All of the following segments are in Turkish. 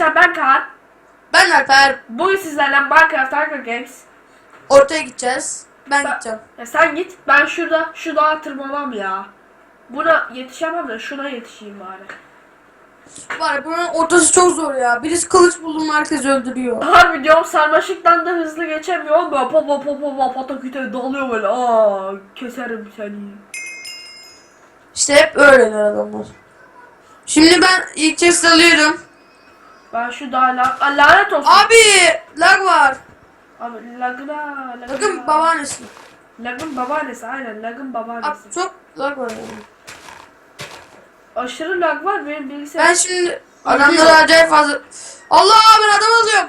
Arkadaşlar ben Kaan. Ben Alper. Bugün sizlerle Minecraft Hunger Games. Ortaya gideceğiz. Ben Ben- gideceğim. Ya sen git. Ben şurada şu dağa tırmanmam ya. Buna yetişemem de şuna yetişeyim bari. Var bunun ortası çok zor ya. Birisi kılıç buldu mu herkes öldürüyor. Harbi diyorum sarmaşıktan da hızlı geçemiyorum. Böyle pop pop pop pop pataküte dalıyor böyle. Aa keserim seni. İşte hep öyleler adamlar. Şimdi ben ilk chest alıyorum. Ben şu dağa la Aa, lanet olsun. Abi lag var. Abi lagına lagına. Bakın babaannesi. Lagın babaannesi aynen lagın Abi babaannesi. çok lag var yani. Aşırı lag var benim bilgisayar. Ben şimdi adamlara acayip fazla... Allah ben adam alıyorum.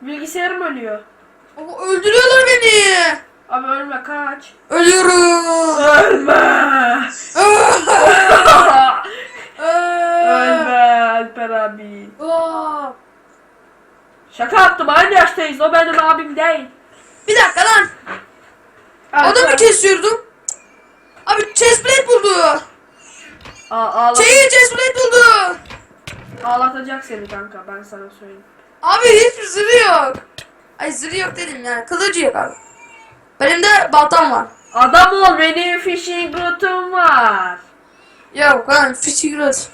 Bilgisayarım ölüyor. Ama öldürüyorlar beni. Abi ölme kaç. Ölüyorum. Ölme. Ölme Alper abi. Aa. Şaka yaptım aynı yaştayız o benim abim değil. Bir dakika lan. Alper- Adamı kesiyordum. Abi chestplate buldu. Aa, ağlat- Şeyi chestplate buldu. ağlatacak seni kanka ben sana söyleyeyim. Abi hiçbir zırhı yok. Ay zırhı yok dedim yani. Kılıcı yok abi. Benim de baltam var. Adam ol benim fishing route'um var. Yok lan fişigros.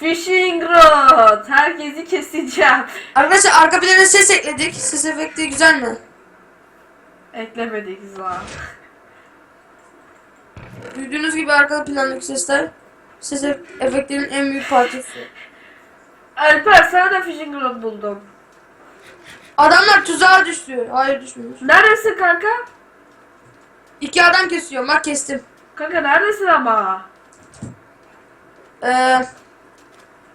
Fishing route. Herkesi keseceğim. Arkadaşlar arka plana ses ekledik. Ses efekti güzel mi? Eklemedik za. Duyduğunuz gibi arka plandaki sesler ses ef- efektlerinin en büyük parçası. Alper sana da fishing route buldum. Adamlar tuzağa düştü. Hayır düşmemiş. Neredesin kanka? İki adam kesiyor. Bak kestim. Kanka neredesin ama? Ee,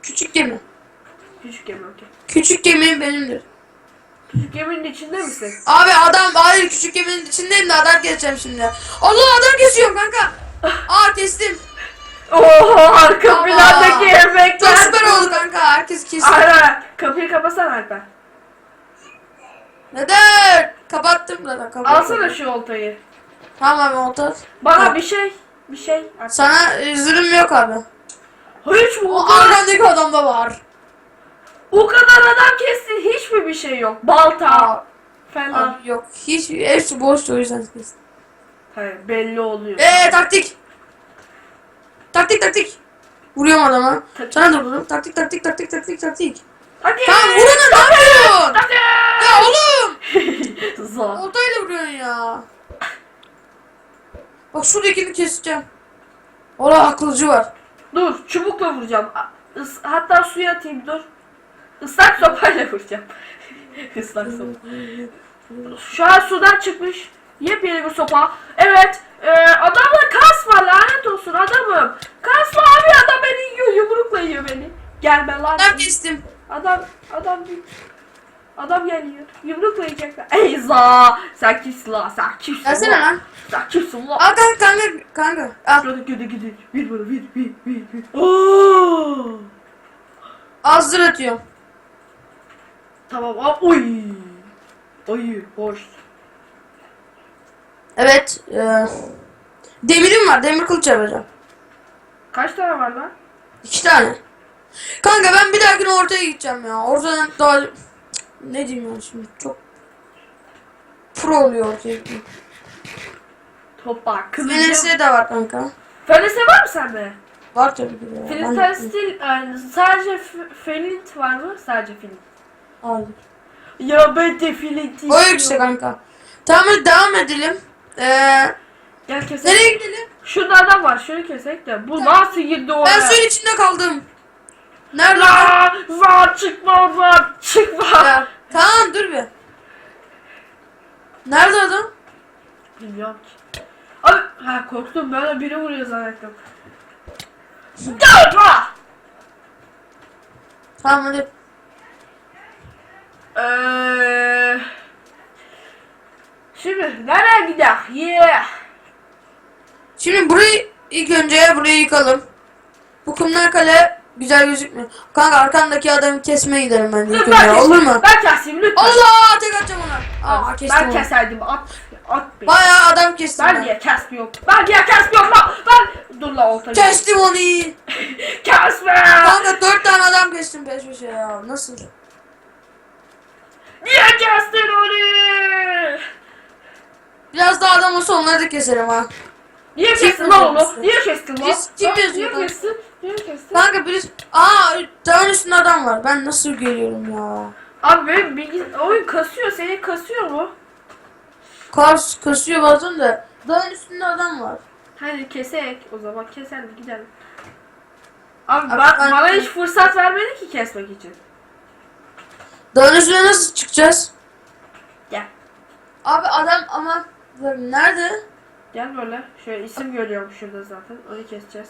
küçük gemi. Küçük gemi okey. Küçük gemi benimdir. Küçük geminin içinde misin? Abi adam hayır küçük geminin içindeyim de adam keseceğim şimdi. Allah adam kesiyorum kanka. Aa kestim. Oho arka Aa, plandaki efektler. Çok süper oldu kanka. Herkes kesiyor. Aynen. Kapıyı kapasana Alper. Neden? Kapattım zaten kapattım. Alsana şu oltayı. Tamam abi olta. Bana bir şey. Bir şey. Sana e, yok abi. Hiç mi? O arkandaki adamda var. o kadar adam kestin. Hiç mi bir şey yok? Balta. Falan. abi yok. Hiç hepsi boştu o yüzden kestim. Hayır belli oluyor. Eee taktik. Taktik taktik. Vuruyorum adama. Tak- Sana da vururum. Taktik taktik taktik taktik taktik. Hadi. Tamam vurun ne yapıyorsun? Hadi. Ya oğlum. Zor. Oltayla vuruyorsun ya. Bak şuradakini keseceğim. Ola akılcı var. Dur çubukla vuracağım. Hatta suya atayım dur. Islak sopayla vuracağım. Islak sopa. Şu an sudan çıkmış. Yepyeni bir sopa. Evet. E, adamda kas var lanet olsun adamım. Kaslı abi adam beni yiyor yumrukla yiyor beni. Gelme lan. Ben kestim. Adam adam Adam geliyor. Yumrukla yiyecekler. Eyza! Sen kimsin lan? Sen kimsin Gelsene lan? Sen kimsin lan? Al kanka kanka kanka. Al. Şurada gidi gidi. Bir bana bir bir bir bir. Oo! Az zır atıyorum. Tamam. Aa, oy. Oy hoş. Evet. E, demirim var. Demir kılıç yapacağım. Kaç tane var lan? İki tane. Kanka ben bir dahakine ortaya gideceğim ya. Ortadan daha... Ne diyeyim ya şimdi çok... Pro oluyor ortaya. Topa. Fenesi de var kanka. Fenese var mı sende? Var tabii ki de. Steel yani sadece f- Flint var mı? Sadece Flint. Hayır. Ya ben de Flint O işte kanka. Tamam hadi devam edelim. Ee, Gel keselim. nereye gidelim? Şurada adam var. Şunu kesek de. Bu nasıl girdi oraya? Ben suyun içinde kaldım. Nerede? La! Za çıkma za çıkma. Ya, tamam dur bir. Nerede adam? Bilmiyorum ki. Abi ha korktum ben de biri vuruyor zannettim. Dönme! Tamam hadi. Eee... Şimdi nereye gidelim? Yeah. Şimdi burayı ilk önce burayı yıkalım. Bu kumlar kale güzel gözükmüyor. Kanka arkandaki adamı kesmeye giderim ben ilk önce. Olur mu? Ben keseyim lütfen. Allah tek atacağım ona. Aa ben onu. keserdim. At, At beni. Bayağı adam kestim Ben ben. niye kesmiyorum? Ben niye kesmiyorum lan? Ben... Dur la oltayı. Kestim onu. Kesme! Kanka dört tane adam kestim peş peşe ya. Nasıl? Niye kestin onu? Biraz daha adam olsa onları da keserim ha. Niye kestin lan onu? Niye kestin lan? Kim Lan Niye yazıyor lan? kestin? Kestin? Kanka birisi... Aa dağın üstünde adam var. Ben nasıl geliyorum ya? Abi benim bilgi... oyun kasıyor. Seni kasıyor mu? Kars kasıyor bazen de. Dağın üstünde adam var. Hadi kesek. O zaman keselim gidelim. Abi, Abi ba- ben- bana hiç fırsat vermedi ki kesmek için. Dağın üstüne nasıl çıkacağız? Gel. Abi adam ama... Nerede? Gel böyle. Şöyle isim görüyorum şurada zaten. Onu keseceğiz.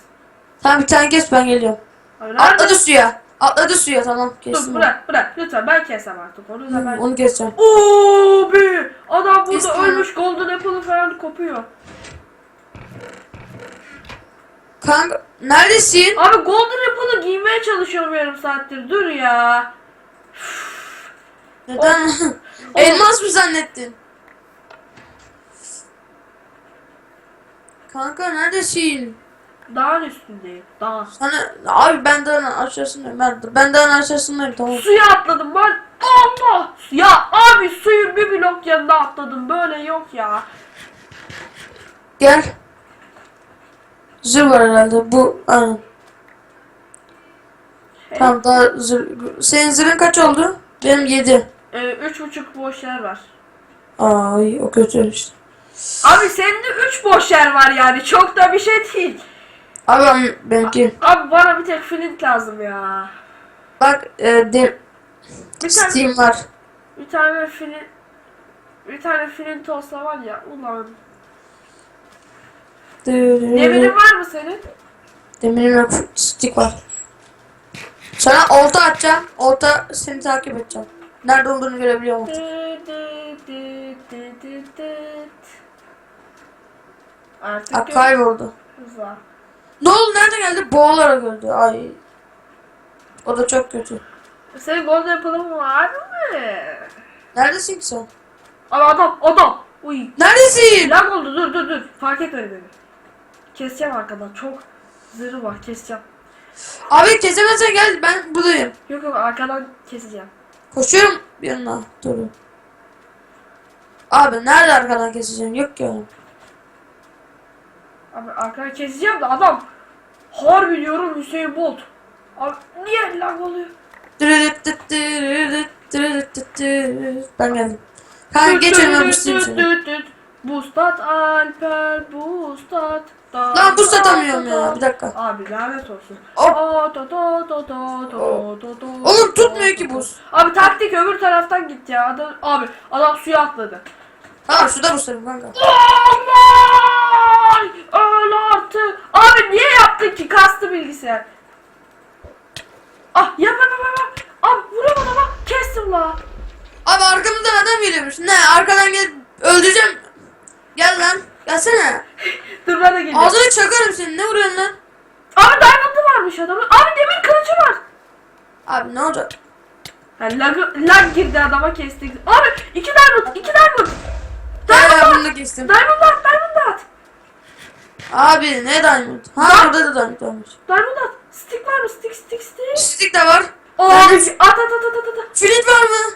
Tamam bir tane kes ben geliyorum. Nerede? Atladı suya. Atladı suya tamam Dur kestim. bırak bırak. Lütfen ben kesem artık. Onu da ben... Onu keseceğim. Oo be! Adam burada Kestim. ölmüş. Golden Apple'ı falan kopuyor. Kanka neredesin? Abi Golden Apple'ı giymeye çalışıyorum yarım saattir. Dur ya. Neden? Elmas mı zannettin? Kanka neredesin? Dağın üstündeyim. Dağ. Sana abi ben dağın aşağısındayım. Ben, ben dağın aşağısındayım tamam. Suya atladım ben. Allah! Ya abi suyun bir blok yanına atladım. Böyle yok ya. Gel. Zır var herhalde. Bu aynen. Tamam daha zır. Senin zırhın kaç oldu? Benim 7. Ee, üç buçuk boş yer var. Ay o kötü işte. Abi senin de üç boş yer var yani. Çok da bir şey değil. Abi ben, benimki. Abi bana bir tek flint lazım ya. Bak e, de, Bir tane, Steam var. bir tane flint bir tane flint olsa var ya ulan. Demirin var mı senin? Demirim yok. Stick var. Sana olta atacağım. Olta seni takip edeceğim. Nerede olduğunu görebiliyorum. Dı. Artık Aa, kayboldu. görürüz oldu? Nerede geldi? Boğularak öldü. Ay. O da çok kötü. Senin golden apple'ın var mı? Neredesin ki sen? Abi adam adam. Uy. Neredesin? Lag oldu dur dur dur. Fark etmedi beni. Keseceğim arkadan. Çok zırhı var keseceğim. Abi kesemezsen gel. Ben buradayım. Yok yok arkadan keseceğim. Koşuyorum yanına. Dur. Abi nerede arkadan keseceğim? Yok ki oğlum. Abi arkadan keseceğim de adam. Harbi diyorum Hüseyin Bolt. Abi niye lag oluyor? Ben geldim. Kanka geç önüme. Bustat Alper Bustat. Da- Lan boost atamıyorum ya. Bir dakika. Abi lanet olsun. Hop. Oğlum tutmuyor ki buz. Abi taktik öbür taraftan gitti ya. Adam, abi adam suya atladı. Tamam suda bustayım kanka. Aman! Öl artık. Abi niye yaptın ki? Kastı bilgisayar. Ah yap yap yap yap. Abi vuramadım ama kestim la. Abi arkamızdan adam geliyormuş. Ne arkadan gel öldüreceğim. Gel lan. Gelsene. Dur ben de geliyorum. Ağzını çakarım senin. Ne vuruyorsun lan? Abi diamond'ı varmış adamın. Abi demir kılıcı var. Abi ne olacak? Ha, lag, lag girdi adama kestik. Abi iki diamond, iki diamond. Gel Diamond at. bunu kestim. Diamond at, diamond. Abi ne diamond? Ha orada da diamond varmış. Diamond at. Stick var mı? Stick, stick, stick. Stick de var. Oo, abi, at, at, at, at, at. Flint var mı?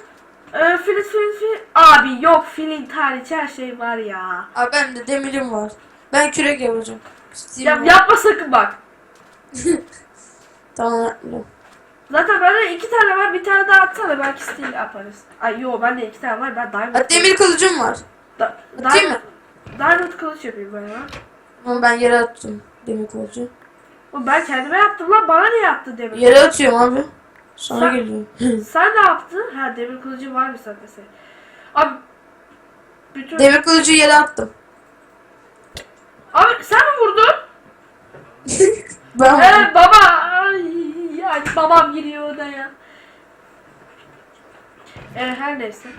Ee, flint, flint, flint. Abi yok, flint hariç her şey var ya. Abi ben de demirim var. Ben kürek yapacağım. Steam Yap, var. yapma sakın bak. Tamam yapmıyorum. Zaten bende iki tane var, bir tane daha atsana belki steel yaparız. Ay yo bende iki tane var, ben diamond. Demir kılıcım var. Da, diamond, diamond kılıç yapayım ben ya. Ama ben yere attım demir kılıcı. Oğlum ben kendime yaptım lan, bana ne yaptı demir? Yere atıyorum abi. Sana Sen- geliyor. Sen ne yaptın? Ha demir kılıcı var mı senin? Abi bütün... demir kılıcı yere attım. Abi sen mi vurdun? Ben Evet baba. Ay, yani babam giriyor odaya. Evet her neyse.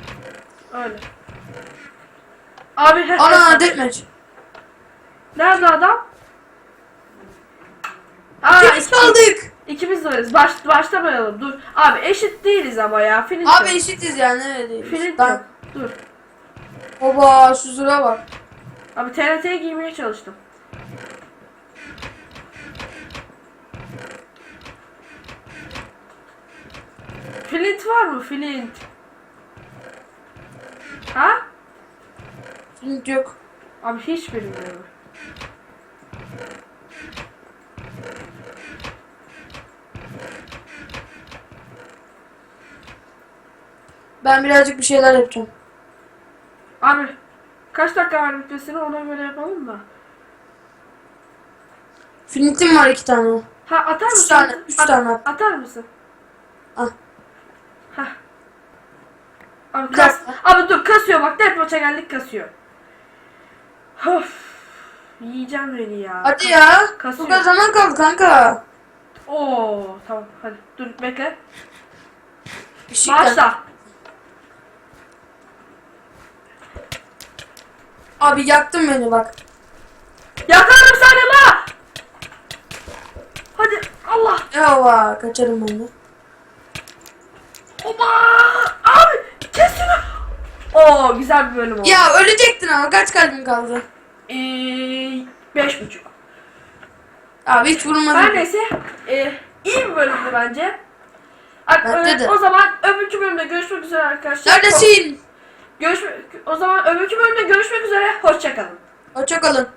Öyle. Abi her Ana deathmatch. Nerede adam? Aa, Biz iki- kaldık. ikimiz de varız. Baş, başlamayalım dur. Abi eşit değiliz ama ya. Flint Abi yok. eşitiz yani öyle değil. Yok. Dur. Baba şu zura bak. Abi TRT'ye giymeye çalıştım. Flint var mı? Flint. Ha? Flint yok. Abi hiç bilmiyorum. Ben birazcık bir şeyler yapacağım. Abi kaç dakika var bitmesine ona göre yapalım da. Flint'im var iki tane. Ha atar Üç mısın? tane, üç At- tane at. Atar mısın? Al. Hah. Abi, kas, abi dur kasıyor bak dert maça geldik kasıyor. Of. Yiyeceğim beni ya. Hadi ya. kasıyor. Bu kadar zaman kaldı kanka. Oo tamam hadi dur bekle. Şey. Başla. Abi yaktın beni bak. Yakarım seni la. Hadi Allah. Yava kaçarım ben de. Oba. Abi kes şunu. Oo güzel bir bölüm oldu. Ya ölecektin ama kaç kalbin kaldı? Ee, beş buçuk. Abi hiç vurmadın. Her neyse e, iyi bir bölümdü bence. Bence de. O zaman öbürkü bölümde görüşmek üzere arkadaşlar. Neredesin? Görüşmek, o zaman öbürkü bölümde görüşmek üzere. Hoşçakalın. Hoşçakalın.